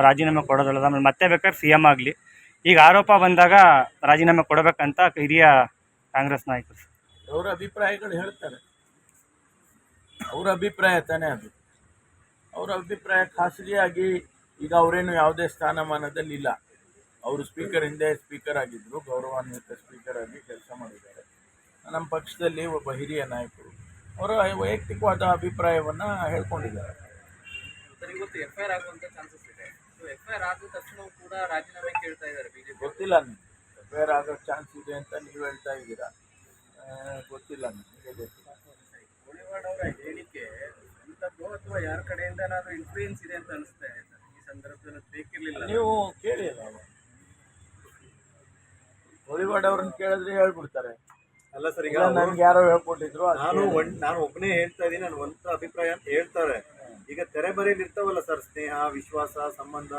ರಾಜೀನಾಮೆ ಕೊಡೋದಲ್ಲ ಆಮೇಲೆ ಮತ್ತೆ ಬೇಕಾದ್ರೆ ಸಿ ಎಂ ಆಗಲಿ. ಈಗ ಆರೋಪ ಬಂದಾಗ ರಾಜೀನಾಮೆ ಕೊಡಬೇಕಂತ ಹಿರಿಯ ಕಾಂಗ್ರೆಸ್ ನಾಯಕರು. ಅವರ ಅಭಿಪ್ರಾಯಗಳು ಹೇಳ್ತಾರೆ. ಅವರ ಅಭಿಪ್ರಾಯ ತಾನೇ ಅದು. ಅವರ ಅಭಿಪ್ರಾಯ ಖಾಸಗಿಯಾಗಿ ಈಗ ಅವರೇನು ಯಾವುದೇ ಸ್ಥಾನಮಾನದಲ್ಲಿ ಇಲ್ಲ. ಅವರು ಸ್ಪೀಕರ್ ಹಿಂದೆ ಸ್ಪೀಕರ್ ಆಗಿದ್ದರು ಗೌರವಾನ್ವಿತ ಸ್ಪೀಕರ್ ಆಗಿ ಕೆಲಸ ಮಾಡಿದ್ದಾರೆ. ನಮ್ಮ ಪಕ್ಷದಲ್ಲಿ ಒಬ್ಬ ಹಿರಿಯ ನಾಯಕರು. ಅವರ ವೈಯಕ್ತಿಕವಾದ ಅಭಿಪ್ರಾಯವನ್ನು ಹೇಳ್ಕೊಂಡಿದ್ದಾರೆ ಸರ್ ಇವತ್ತು ಎಫ್ ಐ ಆರ್ ಆಗುವಂತ ಚಾನ್ಸಸ್ ಇದೆ ಸೊ ಎಫ್ ಐ ಆರ್ ಆದ ತಕ್ಷಣ ಕೂಡ ರಾಜೀನಾಮೆ ಕೇಳ್ತಾ ಇದ್ದಾರೆ ಬಿಜೆಪಿ ಗೊತ್ತಿಲ್ಲ ನಿಮಗೆ. ಬೇರೆ ಆಗೋ ಚಾನ್ಸ್ ಇದೆ ಅಂತ ನೀವು ಹೇಳ್ತಾ ಇದ್ದೀರಾ? ಗೊತ್ತಿಲ್ಲ ನಿಮಗೆ ಗೊತ್ತಿಲ್ಲ ಕೋಳಿವಾಡ್ ಅವರ ಹೇಳಿಕೆ ಎಂಥದ್ದು ಅಥವಾ ಯಾರ ಕಡೆಯಿಂದ ಏನಾದ್ರು ಇನ್ಫ್ಲೂಯೆನ್ಸ್ ಇದೆ ಅಂತ ಅನಿಸ್ತಾ ಇದೆ ಸರ್? ಈ ಸಂದರ್ಭದಲ್ಲಿ ಬೇಕಿರಲಿಲ್ಲ. ನೀವು ಕೇಳಿ ಅಲ್ಲ. ಅವ್ರು. ಕೋಳಿವಾಡ್ ಅವ್ರನ್ನ ಕೇಳಿದ್ರೆ ಹೇಳ್ಬಿಡ್ತಾರೆ. ಅಲ್ಲ ಸರ್ ಈಗ ಇಲ್ಲ ನನ್ಗೆ ಯಾರೋ ಹೇಳ್ಕೊಟ್ಟಿದ್ರು ಅದ್ ನಾನು ಕೇಳಿ. ಒಂದ್ ನಾನು ಒಬ್ಬನೇ ಹೇಳ್ತಾ ಇದ್ದೀನಿ ನನ್ನ ಒಂದ್ ಅಭಿಪ್ರಾಯ ಅಂತ ಹೇಳ್ತಾರೆ. ಈಗ ತೆರೆ ಬರೆಯಲ್ಲಿ ಇರ್ತಾವಲ್ಲ ಸರ್ ಸ್ನೇಹ ವಿಶ್ವಾಸ ಸಂಬಂಧ.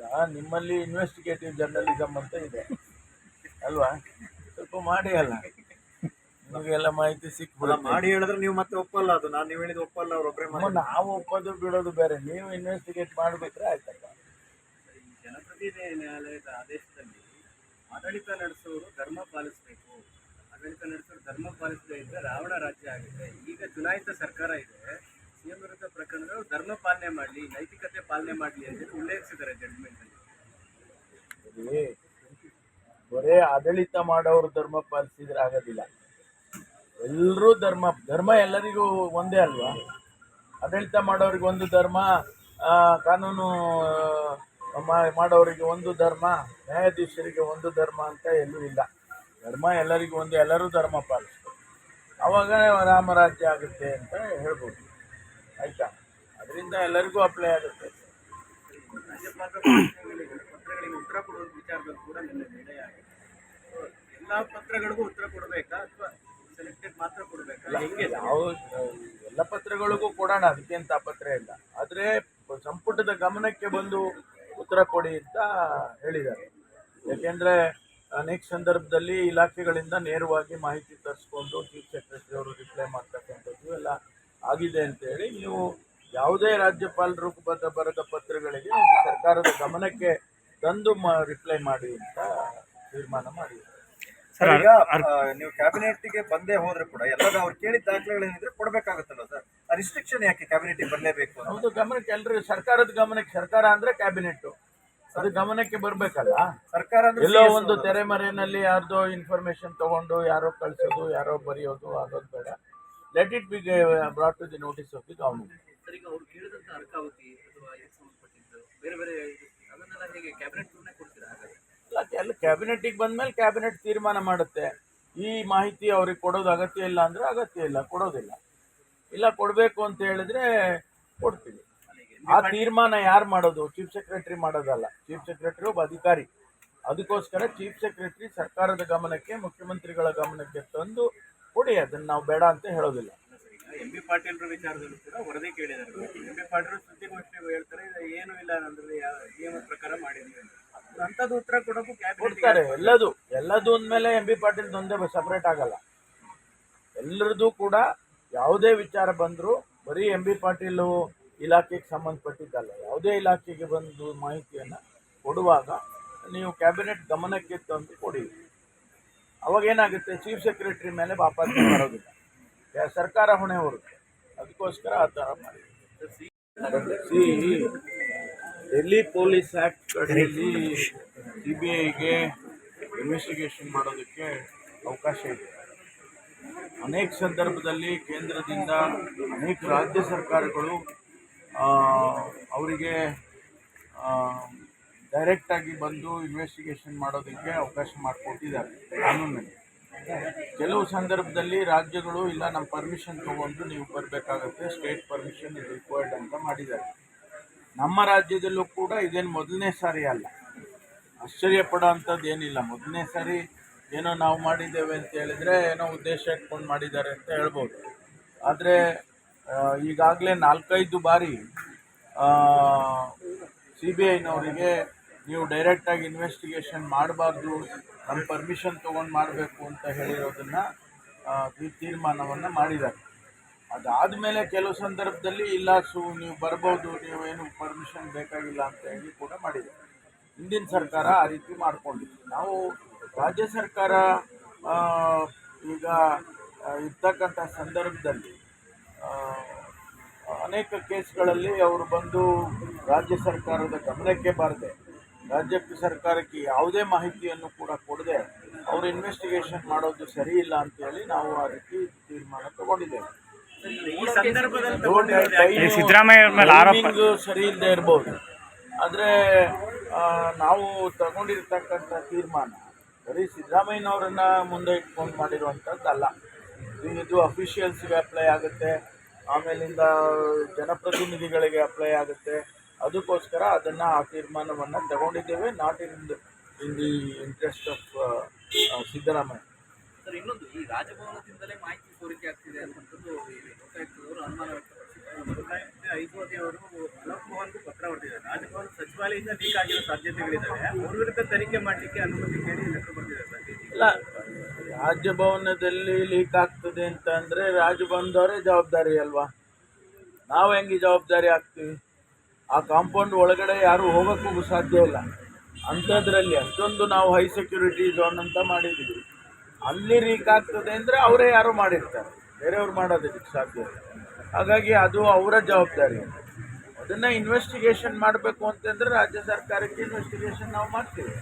ಈಗ ನಿಮ್ಮಲ್ಲಿ ಇನ್ವೆಸ್ಟಿಗೇಟಿವ್ ಜರ್ನಲಿಸಮ್ ಅಂತ ಇದೆ. ಅಲ್ವಾ? ಸ್ವಲ್ಪ ಮಾಡಿ ಅಲ್ಲ. ನಿಮಗೆಲ್ಲ ಮಾಹಿತಿ ಸಿಕ್ಬಿಡ ಮಾಡಿ ಹೇಳಿದ್ರೆ ನೀವು ಮತ್ತೆ ಒಪ್ಪಲ್ಲ ಅದು. ನಾನು ನೀವು ಹೇಳಿದ ಒಪ್ಪಲ್ಲ ಅವ್ರ ಒಬ್ಬರೇ ನಾವು ಒಪ್ಪೋದು ಬಿಡೋದು ಬೇರೆ. ನೀವು ಇನ್ವೆಸ್ಟಿಗೇಟ್ ಮಾಡಿಬಿಟ್ರೆ ಆಯ್ತಲ್ಲ ಜನಪ್ರತಿ ಜನಪ್ರತಿನಿಧಿ ನ್ಯಾಯಾಲಯದ ಆದೇಶದಲ್ಲಿ ಆಡಳಿತ ನಡೆಸೋರು ಧರ್ಮ ಪಾಲಿಸಬೇಕು. ಆಡಳಿತ ನಡೆಸೋರು ಧರ್ಮ ಪಾಲಿಸದೇ ಇದ್ದರೆ ರಾವಣ ರಾಜ್ಯ ಆಗಿದೆ ಈಗ ಚುನಾಯಿತ ಸರ್ಕಾರ ಇದೆ. ಸಿಎಂ ವಿರುದ್ಧ ಧರ್ಮ ಪಾಲನೆ ಮಾಡಲಿ, ನೈತಿಕತೆ ಪಾಲನೆ ಮಾಡಲಿ ಅಂತ ಹೇಳಿ ಉಲ್ಲೇಖಿಸಿದ್ದಾರೆ ಅಲ್ಲಿ. ಬರೇ ಆಡಳಿತ ಮಾಡೋರು ಧರ್ಮ ಪಾಲಿಸಿದ್ರೆ ಆಗೋದಿಲ್ಲ. ಎಲ್ಲರೂ ಧರ್ಮ ಧರ್ಮ ಎಲ್ಲರಿಗೂ ಒಂದೇ ಅಲ್ವಾ? ಆಡಳಿತ ಮಾಡೋರಿಗೆ ಒಂದು ಧರ್ಮ ಕಾನೂನು ಮಾಡೋರಿಗೆ ಒಂದು ಧರ್ಮ, ನ್ಯಾಯಾಧೀಶರಿಗೆ ಒಂದು ಧರ್ಮ ಅಂತ ಎಲ್ಲೂ ಇಲ್ಲ. ಧರ್ಮ ಎಲ್ಲರಿಗೂ ಒಂದು, ಎಲ್ಲರೂ ಧರ್ಮ ಪಾಲಿಸ್ತಾರೆ ಅವಾಗ ರಾಮರಾಜ್ಯ ಆಗುತ್ತೆ ಅಂತ ಹೇಳ್ಬೋದು. ಅದರಿಂದ ಎಲ್ಲರಿಗೂ ಅಪ್ಲೈ ಆಗುತ್ತೆ. ಪತ್ರಗಳಿಗೆ ಉತ್ತರ ಕೊಡುವ ವಿಚಾರದಲ್ಲಿ ಕೂಡ ನನ್ನ ನಿರ್ಣಯ ಆಗಿದೆ ಎಲ್ಲಾ ಪತ್ರಗಳಿಗೂ ಉತ್ತರ ಕೊಡಬೇಕಾ ಅಥವಾ ಸೆಲೆಕ್ಟೆಡ್ ಮಾತ್ರ ಕೊಡಬೇಕಾ? ಹೆಂಗೆ? ಯಾವ ಎಲ್ಲ ಪತ್ರಗಳಿಗೂ ಕೊಡೋಣ ಅದಕ್ಕೇನು ಪತ್ರ ಇಲ್ಲ. ಆದರೆ ಸಂಪುಟದ ಗಮನಕ್ಕೆ ಬಂದು ಉತ್ತರ ಕೊಡಿ ಅಂತ ಹೇಳಿದ್ದಾರೆ. ಯಾಕೆಂದರೆ ಅನೇಕ ಸಂದರ್ಭದಲ್ಲಿ ಇಲಾಖೆಗಳಿಂದ ನೇರವಾಗಿ ಮಾಹಿತಿ ತರಿಸ್ಕೊಂಡು ಚೀಫ್ ಸೆಕ್ರೆಟರಿ ಅವರು ರಿಪ್ಲೈ ಮಾಡ್ತಕ್ಕಂಥದ್ದು ಎಲ್ಲ ಆಗಿದೆ ಅಂತೇಳಿ ನೀವು ಯಾವುದೇ ರಾಜ್ಯಪಾಲರು ಬದ ಬರೆದ ಪತ್ರಗಳಿಗೆ ಸರ್ಕಾರದ ಗಮನಕ್ಕೆ ತಂದು ರಿಪ್ಲೈ ಮಾಡಿ ಅಂತ ತೀರ್ಮಾನ ಮಾಡಿ ಸರ್ ಈಗ ನೀವು ಕ್ಯಾಬಿನೆಟ್ಗೆ ಬಂದೇ ಹೋದ್ರೆ ಕೂಡ ಎಲ್ಲ ಅವ್ರು ಕೇಳಿದ ದಾಖಲೆಗಳೇನಿದ್ರೆ ಕೊಡ್ಬೇಕಾಗುತ್ತಲ್ಲ ಸರ್? ಆ ರಿಸ್ಟ್ರಿಕ್ಷನ್ ಯಾಕೆ ಕ್ಯಾಬಿನೆಟ್ ಬರಲೇಬೇಕು ಹೌದು ಗಮನಕ್ಕೆ ಎಲ್ಲರೂ ಸರ್ಕಾರದ ಗಮನಕ್ಕೆ ಸರ್ಕಾರ ಅಂದ್ರೆ ಕ್ಯಾಬಿನೆಟ್ ಅದು ಗಮನಕ್ಕೆ ಬರ್ಬೇಕಲ್ಲ? ಸರ್ಕಾರ ಅಂದ್ರೆ ಎಲ್ಲೋ ಒಂದು. ತೆರೆಮರೆಯಲ್ಲಿ ಯಾರ್ದೋ ಇನ್ಫಾರ್ಮೇಶನ್ ತಗೊಂಡು ಯಾರೋ ಕಳ್ಸೋದು ಯಾರೋ ಬರೆಯೋದು ಆಗೋದು ಬೇಡ. Let it be brought to the notice of the government sir ಈಗ ಅವ್ರು ಕೇಳಿದಂತ ಅರ್ಕಾವತಿ ಅಥವಾ ಇದಕ್ಕೆ ಸಂಬಂಧಪಟ್ಟಿದ್ದು ಬೇರೆ ಬೇರೆ ಅದನ್ನೆಲ್ಲ ಹೇಗೆ ಕ್ಯಾಬಿನೆಟ್ ಕೊಡ್ತೀರಾ ಹಾಗಾದ್ರೆ? ಅಲ್ಲ ಎಲ್ಲ ಕ್ಯಾಬಿನೆಟಿಗೆ ಬಂದ್ಮೇಲೆ ಕ್ಯಾಬಿನೆಟ್ ತೀರ್ಮಾನ ಮಾಡುತ್ತೆ. ಈ ಮಾಹಿತಿ ಅವ್ರಿಗೆ ಕೊಡೋದು ಅಗತ್ಯ ಇಲ್ಲ ಅಂದ್ರೆ ಅಗತ್ಯ ಇಲ್ಲ ಕೊಡೋದಿಲ್ಲ. ಇಲ್ಲ ಕೊಡಬೇಕು ಅಂತ ಹೇಳಿದ್ರೆ ಕೊಡ್ತೀವಿ. ಆ ತೀರ್ಮಾನ ಯಾರು ಮಾಡೋದು? ಚೀಫ್ ಸೆಕ್ರೆಟರಿ ಮಾಡೋದಲ್ಲ. ಚೀಫ್ ಸೆಕ್ರೆಟರಿ ಒಬ್ಬ ಅಧಿಕಾರಿ. ಅದಕ್ಕೋಸ್ಕರ ಚೀಫ್ ಸೆಕ್ರೆಟರಿ ಸರ್ಕಾರದ ಗಮನಕ್ಕೆ ಮುಖ್ಯಮಂತ್ರಿಗಳ ಗಮನಕ್ಕೆ ತಂದು ಕೊಡಿ ಅದನ್ನು ನಾವು ಬೇಡ ಅಂತ ಹೇಳೋದಿಲ್ಲ. ಎಂ ಬಿ ಪಾಟೀಲ್ರ ವಿಚಾರದಲ್ಲಿ ಕೂಡ ವರದಿ ಕೇಳಿದ್ದಾರೆ. ಎಂ ಬಿ ಪಾಟೀಲ್ ಸುದ್ದಿಗೋಷ್ಠಿ ಹೇಳ್ತಾರೆ ಏನು ಇಲ್ಲ ಅಂದ್ರೆ ನಿಯಮದ ಪ್ರಕಾರ ಮಾಡಿದ್ವಿ ಅಂತದ್ದು ಉತ್ತರ ಕೊಡೋಕ್ಕೂ ಕೊಡ್ತಾರೆ ಎಲ್ಲದು. ಎಲ್ಲದು ಅಂದ್ಮೇಲೆ ಎಂ ಬಿ ಪಾಟೀಲ್ ಒಂದೇ ಸಪ್ರೇಟ್ ಆಗಲ್ಲ. ಎಲ್ಲರದು ಕೂಡ ಯಾವುದೇ ವಿಚಾರ ಬಂದರೂ ಬರೀ ಎಂ ಬಿ ಪಾಟೀಲ್ ಇಲಾಖೆಗೆ ಸಂಬಂಧಪಟ್ಟಿದ್ದಲ್ಲ. ಯಾವುದೇ ಇಲಾಖೆಗೆ ಬಂದು ಮಾಹಿತಿಯನ್ನು ಕೊಡುವಾಗ ನೀವು ಕ್ಯಾಬಿನೆಟ್ ಗಮನಕ್ಕೆ ತಂದು ಕೊಡಿ. ಅವಾಗ ಏನಾಗುತ್ತೆ ಚೀಫ್ ಸೆಕ್ರೆಟರಿ ಮೇಲೆ ವಾಪಾಸ್ ಬರೋದಿಲ್ಲ. ಯಾ- ಸರ್ಕಾರ ಹೊಣೆ ಅದಕ್ಕೋಸ್ಕರ ಆ ಥರ ಮಾಡಿ. ಸಿ, ಡೆಲ್ಲಿ ಪೊಲೀಸ್ ಆ್ಯಕ್ಟ್ ಅಡಿಯಲ್ಲಿ ಸಿ ಬಿ ಐಗೆ ಇನ್ವೆಸ್ಟಿಗೇಷನ್ ಮಾಡೋದಕ್ಕೆ ಅವಕಾಶ ಇದೆ. ಅನೇಕ ಸಂದರ್ಭದಲ್ಲಿ ಕೇಂದ್ರದಿಂದ ಅನೇಕ ರಾಜ್ಯ ಸರ್ಕಾರಗಳು ಅವರಿಗೆ ಡೈರೆಕ್ಟಾಗಿ ಬಂದು ಇನ್ವೆಸ್ಟಿಗೇಷನ್ ಮಾಡೋದಕ್ಕೆ ಅವಕಾಶ ಮಾಡಿಕೊಟ್ಟಿದ್ದಾರೆ ಕಾನೂನಲ್ಲಿ. ಕೆಲವು ಸಂದರ್ಭದಲ್ಲಿ ರಾಜ್ಯಗಳು, ಇಲ್ಲ ನಮ್ಮ ಪರ್ಮಿಷನ್ ತೊಗೊಂಡು ನೀವು ಬರಬೇಕಾಗತ್ತೆ ಸ್ಟೇಟ್ ಪರ್ಮಿಷನ್ ಇಸ್ ರಿಕ್ವೈರ್ಡ್ ಅಂತ ಮಾಡಿದ್ದಾರೆ. ನಮ್ಮ ರಾಜ್ಯದಲ್ಲೂ ಕೂಡ ಇದೇನು ಮೊದಲನೇ ಸಾರಿ ಅಲ್ಲ. ಆಶ್ಚರ್ಯ ಪಡೋ ಅಂಥದ್ದು ಏನಿಲ್ಲ. ಮೊದಲನೇ ಸಾರಿ ಏನೋ ನಾವು ಮಾಡಿದ್ದೇವೆ ಅಂತ ಹೇಳಿದರೆ ಏನೋ ಉದ್ದೇಶ ಇಟ್ಕೊಂಡು ಮಾಡಿದ್ದಾರೆ ಅಂತ ಹೇಳ್ಬೋದು. ಆದರೆ ಈಗಾಗಲೇ ನಾಲ್ಕೈದು ಬಾರಿ ಸಿ ಬಿ ಐನವರಿಗೆ ನೀವು ಡೈರೆಕ್ಟಾಗಿ ಇನ್ವೆಸ್ಟಿಗೇಷನ್ ಮಾಡಬಾರ್ದು ನಮ್ಮ ಪರ್ಮಿಷನ್ ತೊಗೊಂಡು ಮಾಡಬೇಕು ಅಂತ ಹೇಳಿರೋದನ್ನು ತೀರ್ಮಾನವನ್ನು ಮಾಡಿದ್ದಾರೆ. ಅದಾದ ಮೇಲೆ ಕೆಲವು ಸಂದರ್ಭದಲ್ಲಿ ಇಲ್ಲ ಸು, ನೀವು ಬರ್ಬೋದು, ನೀವು ಏನು ಪರ್ಮಿಷನ್ ಬೇಕಾಗಿಲ್ಲ ಅಂತ ಹೇಳಿ ಕೂಡ ಮಾಡಿದೆ ಹಿಂದಿನ ಸರ್ಕಾರ ಆ ರೀತಿ ಮಾಡ್ಕೊಂಡಿತ್ತು ನಾವು ರಾಜ್ಯ ಸರ್ಕಾರ ಈಗ ಇರ್ತಕ್ಕಂಥ ಸಂದರ್ಭದಲ್ಲಿ ಅನೇಕ ಕೇಸ್ಗಳಲ್ಲಿ ಅವರು ಬಂದು ರಾಜ್ಯ ಸರ್ಕಾರದ ಗಮನಕ್ಕೆ ಬಾರದೆ ರಾಜ್ಯ ಸರ್ಕಾರಕ್ಕೆ ಯಾವುದೇ ಮಾಹಿತಿಯನ್ನು ಕೂಡ ಕೊಡದೆ ಅವರು ಇನ್ವೆಸ್ಟಿಗೇಷನ್ ಮಾಡೋದು ಸರಿ ಇಲ್ಲ ಅಂತೇಳಿ ನಾವು ಆ ರೀತಿ ತೀರ್ಮಾನ ತಗೊಂಡಿದ್ದೇವೆ. ಈ ಸಂದರ್ಭದಲ್ಲಿ ಈ ತಗೊಂಡಿರೋದು ಯಾಕೆ? ಸಿದ್ದರಾಮಯ್ಯ ಮೇಲೆ ಆರೋಪ. ಟೈಮಿಂಗ್ ಸರಿ ಇಲ್ಲದೆ ಇರ್ಬೋದು. ಆದರೆ ನಾವು ತಗೊಂಡಿರ್ತಕ್ಕಂಥ ತೀರ್ಮಾನ ಬರೀ ಸಿದ್ದರಾಮಯ್ಯನವರನ್ನ ಮುಂದೆ ಇಟ್ಕೊಂಡು ಮಾಡಿರುವಂಥದ್ದಲ್ಲ. ಇದು- ಇದು ಅಫಿಷಿಯಲ್ಸ್ಗೆ ಅಪ್ಲೈ ಆಗುತ್ತೆ. ಆಮೇಲಿಂದ ಜನಪ್ರತಿನಿಧಿಗಳಿಗೆ ಅಪ್ಲೈ ಆಗುತ್ತೆ. ಅದಕ್ಕೋಸ್ಕರ ಅದನ್ನು ಆ ತೀರ್ಮಾನವನ್ನು ತಗೊಂಡಿದ್ದೇವೆ. Not in in the interest of Siddaramaiah. Sir ಇನ್ನೊಂದು ಈ ರಾಜಭವನದಿಂದಲೇ ಮಾಹಿತಿ ಸೋರಿಕೆ ಆಗ್ತಿದೆ ಅನ್ನುವಂಥದ್ದು ಲೋಕಾಯುಕ್ತದವರು ಅನುಮಾನ ವ್ಯಕ್ತಪಡಿಸಿದ್ದಾರೆ. ಐದುವರೆ ಅವರು ಅಲೋಕ್ ಮೋಹನ್ಗೂ ಪತ್ರ ಹೊರಟಿದ್ದಾರೆ. ರಾಜಭವನ ಸಚಿವಾಲಯದಿಂದ ಲೀಕ್ ಆಗಿರೋ ಸಾಧ್ಯತೆಗಳಿದ್ದಾವೆ. ಅವ್ರ ವಿರುದ್ಧ ತನಿಖೆ ಮಾಡಲಿಕ್ಕೆ ಅನುಮತಿ ಕೇಳಿ ಲೆಟರ್ ಬರ್ತಿದೆ ಸರ್. ಇಲ್ಲ ರಾಜಭವನದಲ್ಲಿ ಲೀಕ್ ಆಗ್ತದೆ ಅಂತ ಅಂದರೆ ರಾಜಭವನದವರೇ ಜವಾಬ್ದಾರಿ ಅಲ್ವಾ? ನಾವು ಹೆಂಗೆ ಜವಾಬ್ದಾರಿ ಆಗ್ತೀವಿ ಆ ಕಾಂಪೌಂಡ್ ಒಳಗಡೆ ಯಾರು ಹೋಗೋಕ್ಕೂ ಸಾಧ್ಯ ಇಲ್ಲ. ಅಂಥದ್ರಲ್ಲಿ ಅಷ್ಟೊಂದು ನಾವು ಹೈ ಸೆಕ್ಯೂರಿಟಿ ಝೋನ್ ಅಂತ ಮಾಡಿದ್ದೀವಿ. ಅಲ್ಲಿ ಲೀಕ್ ಆಗ್ತದೆ ಅಂದರೆ ಅವರೇ ಯಾರು ಮಾಡಿರ್ತಾರೆ. ಬೇರೆಯವ್ರು ಮಾಡೋದಕ್ಕೆ ಸಾಧ್ಯ ಇಲ್ಲ. ಹಾಗಾಗಿ ಅದು ಅವರ ಜವಾಬ್ದಾರಿ. ಅದನ್ನು ಇನ್ವೆಸ್ಟಿಗೇಷನ್ ಮಾಡಬೇಕು ಅಂತಂದರೆ ರಾಜ್ಯ ಸರ್ಕಾರಕ್ಕೆ ಇನ್ವೆಸ್ಟಿಗೇಷನ್ ನಾವು ಮಾಡ್ತೀವಿ.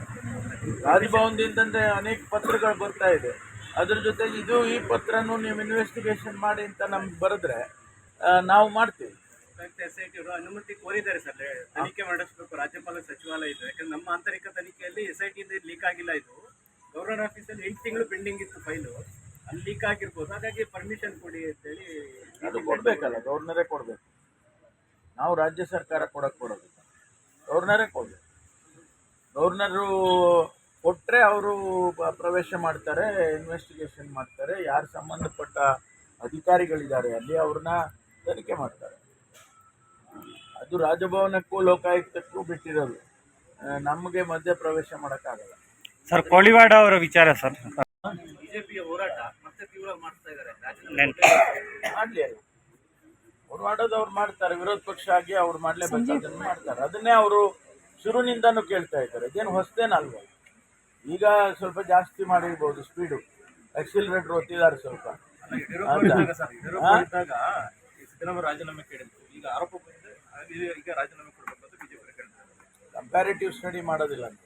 ರಾಜಭವನದಿಂದ ಅನೇಕ ಪತ್ರಗಳು ಬರ್ತಾ ಇದೆ. ಅದ್ರ ಜೊತೆಗೆ ಇದು ಈ ಪತ್ರನೂ ನೀವು ಇನ್ವೆಸ್ಟಿಗೇಷನ್ ಮಾಡಿ ಅಂತ ನಮ್ಗೆ ಬರೆದ್ರೆ ನಾವು ಮಾಡ್ತೀವಿ. ಲೋಕಾಯುಕ್ತ ಎಸ್ ಐ ಟಿ ಅವರು ಅನುಮತಿ ಕೋರಿದ್ದಾರೆ ಸರ್. ತನಿಖೆ ಮಾಡಿಸ್ಬೇಕು, ರಾಜ್ಯಪಾಲ ಇದೆ. ಯಾಕಂದ್ರೆ ನಮ್ಮ ಆಂತರಿಕ ತನಿಖೆಯಲ್ಲಿ ಎಸ್ ಐ ಟಿಯಿಂದ ಲೀಕ್ ಆಗಿಲ್ಲ ಇದು. ಗವರ್ನರ್ ಆಫೀಸಲ್ಲಿ ಎಂಟು ತಿಂಗಳು ಪೆಂಡಿಂಗ್ ಇತ್ತು ಫೈಲು ಅಲ್ಲಿ ಲೀಕ್ ಆಗಿರ್ಬೋದು. ಹಾಗಾಗಿ ಪರ್ಮಿಷನ್ ಕೊಡಿ ಅಂತೇಳಿ ಅದು ಕೊಡಬೇಕಲ್ಲ, ಗೌರ್ನರೇ ಕೊಡಬೇಕು. ನಾವು ರಾಜ್ಯ ಸರ್ಕಾರ ಕೊಡಕ್ಕೆ ಕೊಡೋದು ಗೌರ್ನರೇ ಕೊಡಬೇಕು. ಗವರ್ನರು ಕೊಟ್ಟರೆ ಅವರು ಪ್ರವೇಶ ಮಾಡ್ತಾರೆ ಇನ್ವೆಸ್ಟಿಗೇಷನ್ ಮಾಡ್ತಾರೆ. ಯಾರು ಸಂಬಂಧಪಟ್ಟ ಅಧಿಕಾರಿಗಳಿದ್ದಾರೆ, ಅಲ್ಲಿ ಅವ್ರನ್ನ ತನಿಖೆ ಮಾಡ್ತಾರೆ. ಅದು ರಾಜಭವನಕ್ಕೂ ಲೋಕಾಯುಕ್ತಕ್ಕೂ ಬಿಟ್ಟಿರೋದು. ನಮಗೆ ಮಧ್ಯ ಪ್ರವೇಶ ಮಾಡೋಕ್ಕಾಗಲ್ಲ. ಸರ್ ಕೋಳಿವಾಡ ಅವರ ವಿಚಾರ ಸರ್. ಬಿಜೆಪಿಯ ಹೋರಾಟ ಮತ್ತೆ ತೀವ್ರ ಮಾಡ್ತಾ ಇದ್ದಾರೆ. ಮಾಡಲಿ ಅಲ್ಲ ಅವ್ರು ಅವ್ರು ಮಾಡ್ತಾರೆ ವಿರೋಧ ಪಕ್ಷ ಆಗಿ ಅವ್ರು ಮಾಡಲೇಬೇಕು ಅದನ್ನು ಮಾಡ್ತಾರೆ. ಅದನ್ನೇ ಅವರು ಶುರುನಿಂದನೂ ಕೇಳ್ತಾ ಇದ್ದಾರೆ. ಇದೇನು ಹೊಸದೇನಲ್ವ? ಈಗ ಸ್ವಲ್ಪ ಜಾಸ್ತಿ ಮಾಡಿರ್ಬೋದು ಸ್ಪೀಡು ಎಕ್ಸಿಲರೇಟರ್ ಒತ್ತಿದ್ದಾರೆ ಸ್ವಲ್ಪ. ರಾಜೀನಾಮೆ ಕೇಳಿದ್ರು. ಈಗ ಆರೋಪ ಈಗ ರಾಜೀನಾಮೆ ಕೊಡಬೇಕು ಅಂತ ಬಿಜೆಪಿ ಕಂಪ್ಯಾರಿಟಿವ್ ಸ್ಟಡಿ ಮಾಡೋದಿಲ್ಲ ಅಂತ.